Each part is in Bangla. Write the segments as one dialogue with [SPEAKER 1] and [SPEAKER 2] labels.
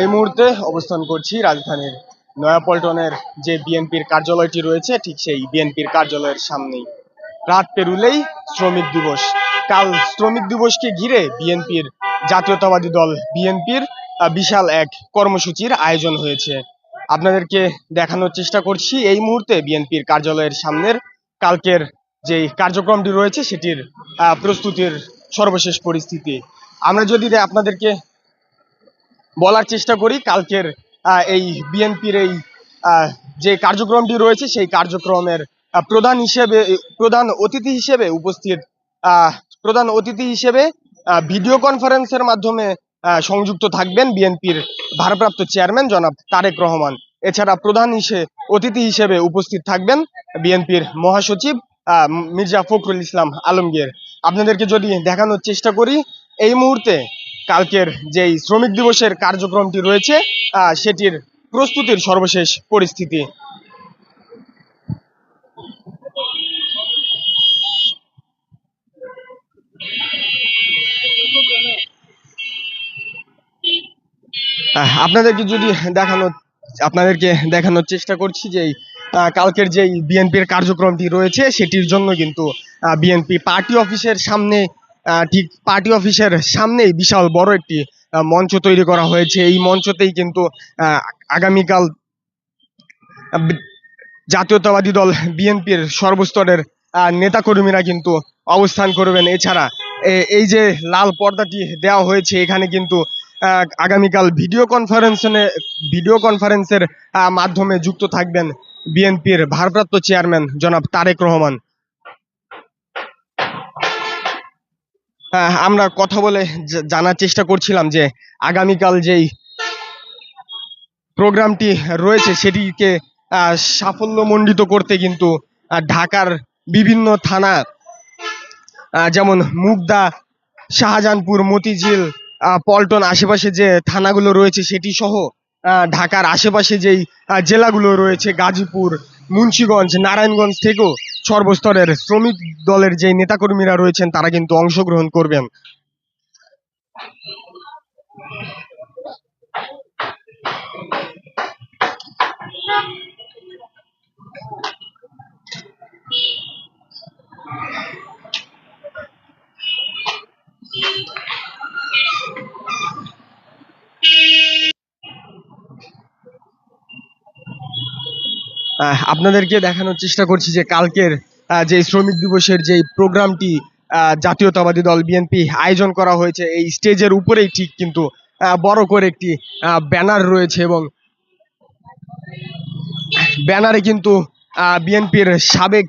[SPEAKER 1] এই মুহূর্তে অবস্থান করছি রাজধানীর নয়াপল্টনের যে বিএনপির কার্যালয়টি রয়েছে, ঠিক সেই বিএনপির কার্যালয়ের সামনেই। রাত পেরুলেই শ্রমিক দিবস। কাল শ্রমিক দিবসকে ঘিরে বিএনপির জাতীয়তাবাদী দল বিএনপির বিশাল এক কর্মসূচির আয়োজন হয়েছে। আপনাদেরকে দেখানোর চেষ্টা করছি, এই মুহূর্তে বিএনপির কার্যালয়ের সামনের কালকের যে কার্যক্রমটি রয়েছে, সেটির প্রস্তুতির সর্বশেষ পরিস্থিতি। আমরা যদি আপনাদেরকে বলার চেষ্টা করি কালকের এই বিএনপির এই যে কার্যক্রমটি রয়েছে সেই কার্যক্রমের প্রধান হিসেবে, প্রধান অতিথি হিসেবে উপস্থিত প্রধান অতিথি হিসেবে ভিডিও কনফারেন্সের মাধ্যমে সংযুক্ত থাকবেন বিএনপির ভারপ্রাপ্ত চেয়ারম্যান জনাব তারেক রহমান। এছাড়া প্রধান হিসেবে অতিথি হিসেবে উপস্থিত থাকবেন বিএনপির মহাসচিব মির্জা ফখরুল ইসলাম আলমগীর। আপনাদেরকে যদি দেখানোর চেষ্টা করি, এই মুহূর্তে কালকের যেই শ্রমিক দিবসের কার্যক্রমটি রয়েছে সেটির প্রস্তুতির সর্বশেষ পরিস্থিতি। আপনাদেরকে যদি দেখানো, আপনাদেরকে দেখানোর চেষ্টা করছি যে কালকের যেই বিএনপির কার্যক্রমটি রয়েছে, সেটির জন্য কিন্তু বিএনপি পার্টি অফিসের সামনে ঠিক পার্টি অফিসের সামনেই বিশাল বড় একটি মঞ্চ তৈরি করা হয়েছে। এই মঞ্চতেই কিন্তু আগামীকাল জাতীয়তাবাদী দল বিএনপির সর্বস্তরের নেতাকর্মীরা কিন্তু অবস্থান করবেন। এছাড়া এই যে লাল পর্দাটি দেওয়া হয়েছে, এখানে কিন্তু আগামীকাল ভিডিও কনফারেন্সে ভিডিও কনফারেন্সের মাধ্যমে যুক্ত থাকবেন বিএনপির ভারপ্রাপ্ত চেয়ারম্যান জনাব তারেক রহমান। আমরা কথা বলে জানার চেষ্টা করছিলাম যে আগামীকাল যেই প্রোগ্রামটি রয়েছে সেটিকে সাফল্যমণ্ডিত করতে কিন্তু ঢাকার বিভিন্ন থানা যেমন মুগদা, শাহজাহানপুর, মতিঝিল পল্টন আশেপাশে যে থানাগুলো রয়েছে সেটি সহ ঢাকার আশেপাশে যেই জেলাগুলো রয়েছে গাজীপুর, মুন্সিগঞ্জ, নারায়ণগঞ্জ থেকেও সর্বস্তরের শ্রমিক দলের যে নেতাকর্মীরা রয়েছেন তারা কিন্তু অংশগ্রহণ করবেন। আপনাদেরকে দেখানোর চেষ্টা করছি যে কালকের যে শ্রমিক দিবসের যে প্রোগ্রামটি জাতীয়তাবাদী দল বিএনপি আয়োজন করা হয়েছে, এই স্টেজের উপরেই ঠিক কিন্তু বড় করে একটি ব্যানার রয়েছে এবং ব্যানারে কিন্তু বিএনপির সাবেক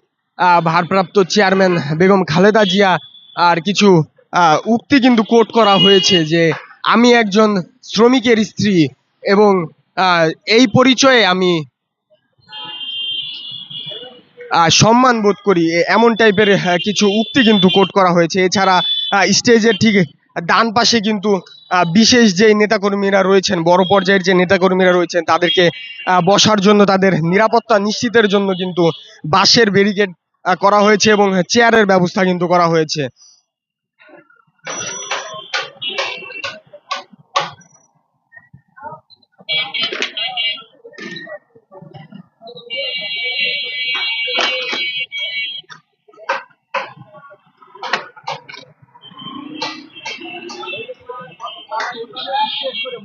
[SPEAKER 1] ভারপ্রাপ্ত চেয়ারম্যান বেগম খালেদা জিয়া আর কিছু উক্তি কিন্তু কোট করা হয়েছে যে আমি একজন শ্রমিকের স্ত্রী এবং এই পরিচয়ে আমি সম্মান বোধ করি এমন টাইপের কিছু উক্তি কিন্তু কোট করা হয়েছে। এছাড়া স্টেজের ঠিক ডান পাশে কিন্তু বিশেষ যে নেতাকর্মীরা রয়েছেন, বড় পর্যায়ের যে নেতাকর্মীরা রয়েছেন, তাদেরকে বসার জন্য তাদের নিরাপত্তা নিশ্চিতের জন্য কিন্তু বাঁশের ব্যারিকেড করা হয়েছে এবং চেয়ারের ব্যবস্থা কিন্তু করা হয়েছে।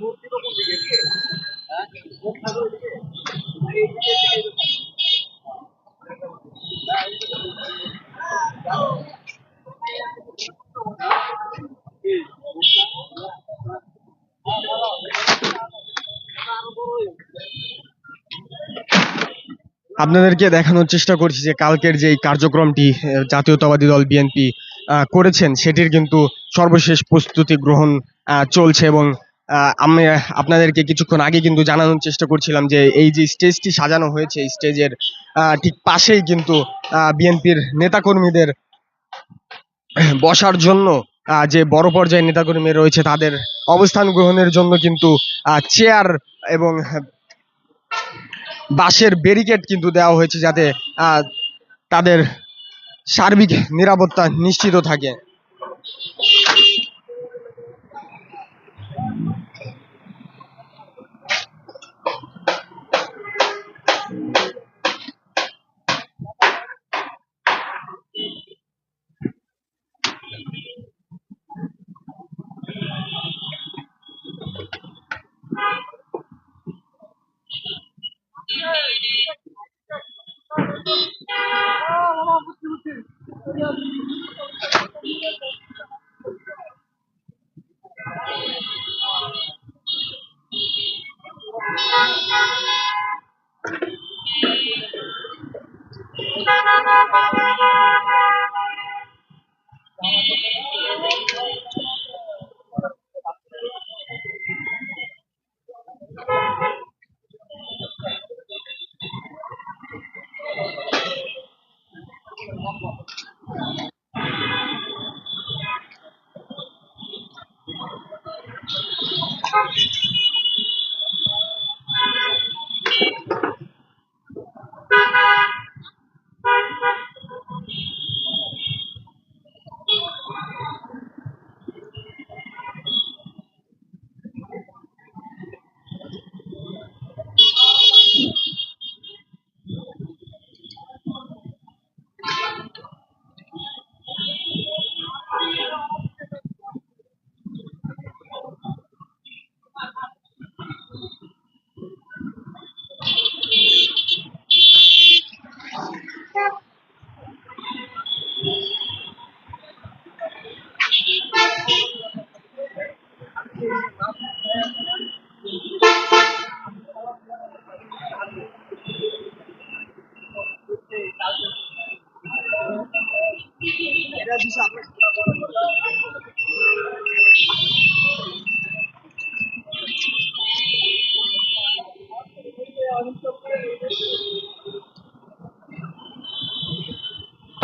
[SPEAKER 1] মুখ দিব কোন দিকে হ্যাঁ? মুখ থাকো এদিকে আপনাদেরকে দেখানোর চেষ্টা করছি যে কালকের যে কার্যক্রমটি জাতীয়তাবাদী দল বিএনপি করেছেন, সেটির কিন্তু সর্বশেষ প্রস্তুতি গ্রহণ চলছে এবং আমি আপনাদেরকে কিছুক্ষণ আগে কিন্তু জানানোর চেষ্টা করছিলাম যে এই যে স্টেজটি সাজানো হয়েছে স্টেজের ঠিক পাশেই কিন্তু বিএনপির নেতাকর্মীদের বসার জন্য যে বড় পর্যায়ের নেতাকর্মী রয়েছে, তাদের অবস্থান গ্রহণের জন্য কিন্তু চেয়ার এবং বাঁশের ব্যারিকেড কিন্তু দেওয়া হয়েছে যাতে তাদের সার্বিক নিরাপত্তা নিশ্চিত থাকে।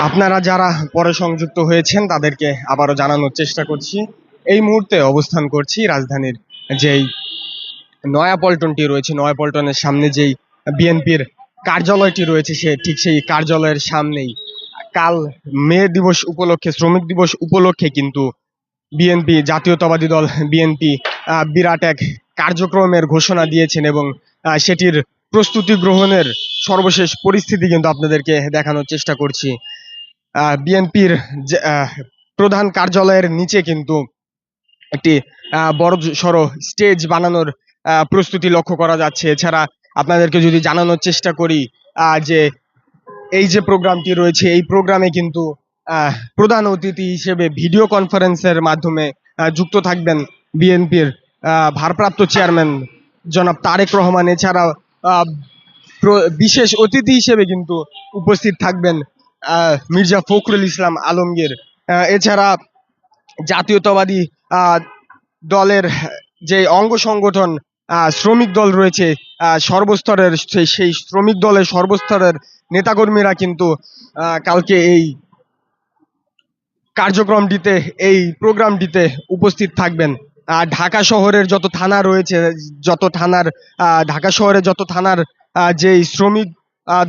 [SPEAKER 1] আপনারা যারা পরে সংযুক্ত হয়েছেন, তাদেরকে আবারও জানানোর চেষ্টা করছি। এই মুহূর্তে অবস্থান করছি রাজধানীর যেই নয়াপল্টনটি রয়েছে, নয়াপল্টনের সামনে যেই বিএনপির কার্যালয়টি রয়েছে, সে ঠিক সেই কার্যালয়ের সামনেই। কাল মে দিবস উপলক্ষে, শ্রমিক দিবস উপলক্ষে কিন্তু বিএনপি, জাতীয়তাবাদী দল বিএনপি বিরাট এক কার্যক্রমের ঘোষণা দিয়েছেন এবং সেটির প্রস্তুতি গ্রহণের সর্বশেষ পরিস্থিতি কিন্তু আপনাদেরকে দেখানোর চেষ্টা করছি। বিএনপির প্রধান কার্যালয়ের নিচে কিন্তু একটি বড় সড়ো স্টেজ বানানোর প্রস্তুতি লক্ষ্য করা যাচ্ছে। এছাড়া আপনাদেরকে যদি জানানোর চেষ্টা করি যে এই যে প্রোগ্রামটি রয়েছে এই প্রোগ্রামে কিন্তু প্রধান অতিথি হিসেবে ভিডিও কনফারেন্সের মাধ্যমে যুক্ত থাকবেন বিএনপির ভারপ্রাপ্ত চেয়ারম্যান জনাব তারেক রহমান। এছাড়া আহ, প্র- বিশেষ অতিথি হিসেবে কিন্তু উপস্থিত থাকবেন মির্জা ফখরুল ইসলাম আলমগীর। এছাড়া জাতীয়তাবাদী দলের যে অঙ্গ সংগঠন শ্রমিক দল রয়েছে সর্বস্তরের সেই শ্রমিক দলের সর্বস্তরের নেতাকর্মীরা কিন্তু কালকে এই কার্যক্রমটিতে, এই প্রোগ্রামটিতে উপস্থিত থাকবেন। আর ঢাকা শহরের যত থানা রয়েছে, যত থানার ঢাকা শহরে যত থানার যেই শ্রমিক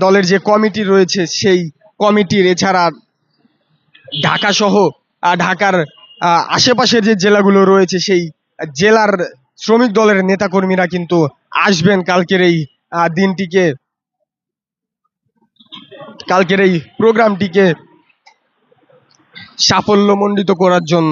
[SPEAKER 1] দলের যে কমিটি রয়েছে, সেই কমিটির, এছাড়া ঢাকা সহ ঢাকার আশেপাশের যে জেলাগুলো রয়েছে, সেই জেলার শ্রমিক দলের নেতাকর্মীরা কিন্তু আসবেন কালকের এই দিনটিকে, কালকের এই প্রোগ্রামটিকে সাফল্যমণ্ডিত করার জন্য।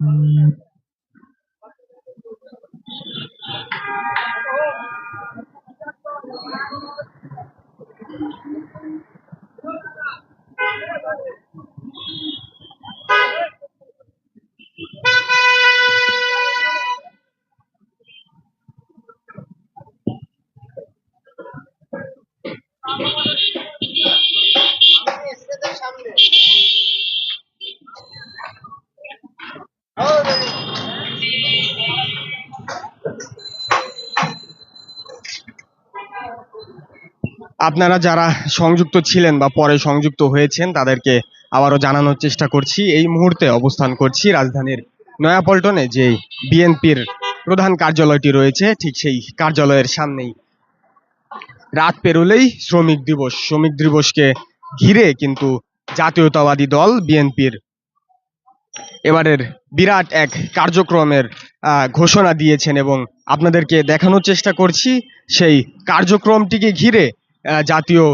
[SPEAKER 1] Mm. আপনারা যারা সংযুক্ত ছিলেন বা পরে সংযুক্ত হয়েছেন, তাদেরকে আবারও জানানোর চেষ্টা করছি। এই মুহূর্তে অবস্থান করছি রাজধানীর নয়াপল্টনে, যে বিএনপির প্রধান কার্যালয়টি রয়েছে, ঠিক সেই কার্যালয়ের সামনেই। রাত পেরোলেই শ্রমিক দিবস। শ্রমিক দিবসকে ঘিরে কিন্তু জাতীয়তাবাদী দল বিএনপির এবারের বিরাট এক কার্যক্রমের ঘোষণা দিয়েছেন এবং আপনাদেরকে দেখানোর চেষ্টা করছি, সেই কার্যক্রমটিকে ঘিরে জাতীয়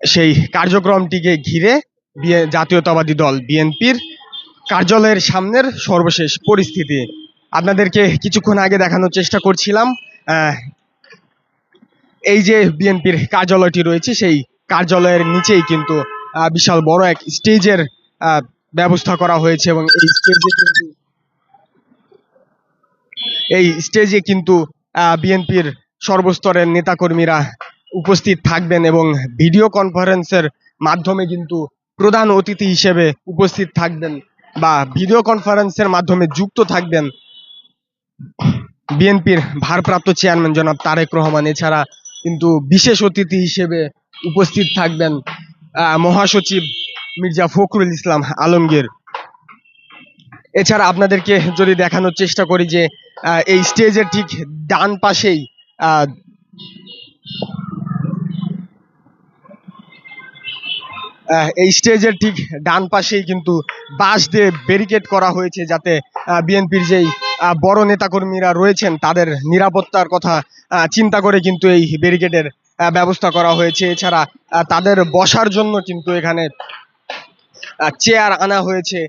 [SPEAKER 1] সেই কার্যক্রমটিকে ঘিরে জাতীয়তাবাদী দল বিএনপির কার্যালয়ের সামনের সর্বশেষ পরিস্থিতি। আপনাদেরকে কিছুক্ষণ আগে দেখানোর চেষ্টা করছিলাম এই যে বিএনপির কার্যালয়টি রয়েছে, সেই কার্যালয়ের নিচেই কিন্তু বিশাল বড় এক স্টেজের ব্যবস্থা করা হয়েছে এবং এই স্টেজে কিন্তু, এই স্টেজে কিন্তু বিএনপির সর্বস্তরের নেতাকর্মীরা উপস্থিত থাকবেন এবং ভিডিও কনফারেন্সের মাধ্যমে কিন্তু প্রধান অতিথি হিসেবে উপস্থিত থাকবেন বা ভিডিও কনফারেন্সের মাধ্যমে যুক্ত থাকবেন। বিএনপির ভারপ্রাপ্ত চেয়ারম্যান জনাব তারেক রহমান, এছাড়া কিন্তু বিশেষ অতিথি হিসেবে উপস্থিত থাকবেন মহাসচিব মির্জা ফখরুল ইসলাম আলমগীর। এছাড়া আপনাদেরকে যদি দেখানোর চেষ্টা করি যে এই স্টেজের ঠিক ডান পাশেই এই স্টেজের ঠিক ডান পাশেই কিন্তু বাঁশ দিয়ে ব্যারিকেড করা হয়েছে যাতে বিএনপির যেই বড় নেতাকর্মীরা রয়েছেন তাদের নিরাপত্তার কথা চিন্তা করে কিন্তু এই ব্যারিকেডের ব্যবস্থা করা হয়েছে। এছাড়া তাদের বসার জন্য কিন্তু এখানে চেয়ার আনা হয়েছে।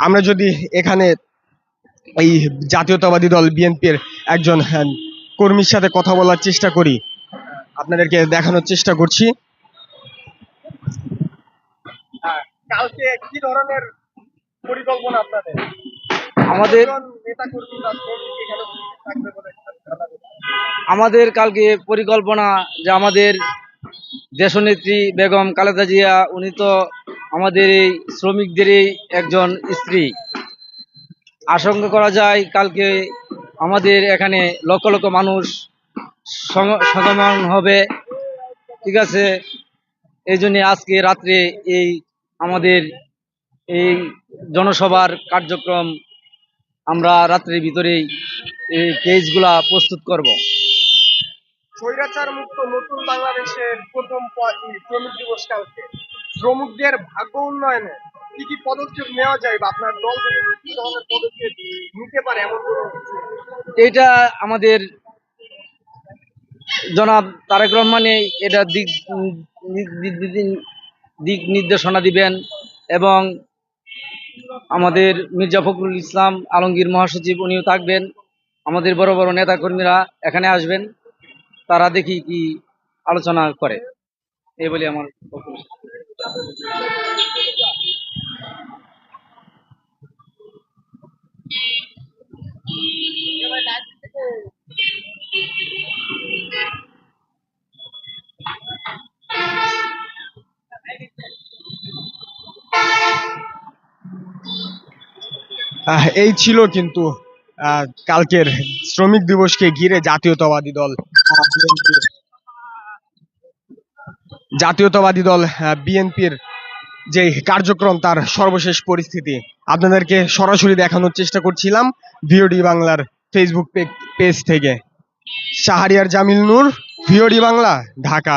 [SPEAKER 1] আমরা যদি এখানে এই জাতীয়তাবাদী দল বিএনপির একজন আহ, কর্মীর সাথে কথা বলার চেষ্টা করি আপনাদেরকে দেখানোর চেষ্টা করছি। কালকে কি ধরনের পরিকল্পনা আপনাদের?
[SPEAKER 2] আমাদের
[SPEAKER 1] নেতা কর্মী বা শ্রমিক এখানে থাকবে বলে
[SPEAKER 2] আমাদের কালকে পরিকল্পনা যে আমাদের দেশনেত্রী বেগম খালেদা জিয়া উনি তো আমাদের এই শ্রমিকদেরই একজন স্ত্রী। আশঙ্কা করা যায় কালকে আমাদের এখানে লক্ষ লক্ষ মানুষ সম- সমাগম হবে। ঠিক আছে? এই জন্যে আজকে রাত্রে এই আমাদের এই জনসভার কার্যক্রম আমরা রাত্রের ভিতরেই এই পেজগুলা প্রস্তুত করব।
[SPEAKER 1] স্বৈরাচার মুক্ত নতুন বাংলাদেশের প্রথম শ্রমিক দিবস কালকে। শ্রমিকদের ভাগ্য উন্নয়নে কি কি পদক্ষেপ নেওয়া যায় বা আপনার দল থেকে কি ধরনের পদক্ষেপ নিতে পারে এমন
[SPEAKER 2] এটা আমাদের জনাব তারেক রহমানে এটা দিক দিক নির্দেশনা দিবেন এবং আমাদের মির্জা ফখরুল ইসলাম আলমগীর মহাসচিব উনিও থাকবেন। আমাদের বড় বড় নেতাকর্মীরা এখানে আসবেন, তারা দেখি কি আলোচনা করে। এই বলে আমার
[SPEAKER 1] এই ছিল কিন্তু কালকের শ্রমিক দিবসকে ঘিরে জাতীয়তাবাদী দল। জাতীয়তাবাদী দল বিএনপির যে কার্যক্রম, তার সর্বশেষ পরিস্থিতি। আপনাদেরকে সরাসরি দেখানোর চেষ্টা করছিলাম ভিওডি বাংলার ফেসবুক পেজ থেকে। শাহরিয়ার জামিল নূর, ভিওডি বাংলা, ঢাকা।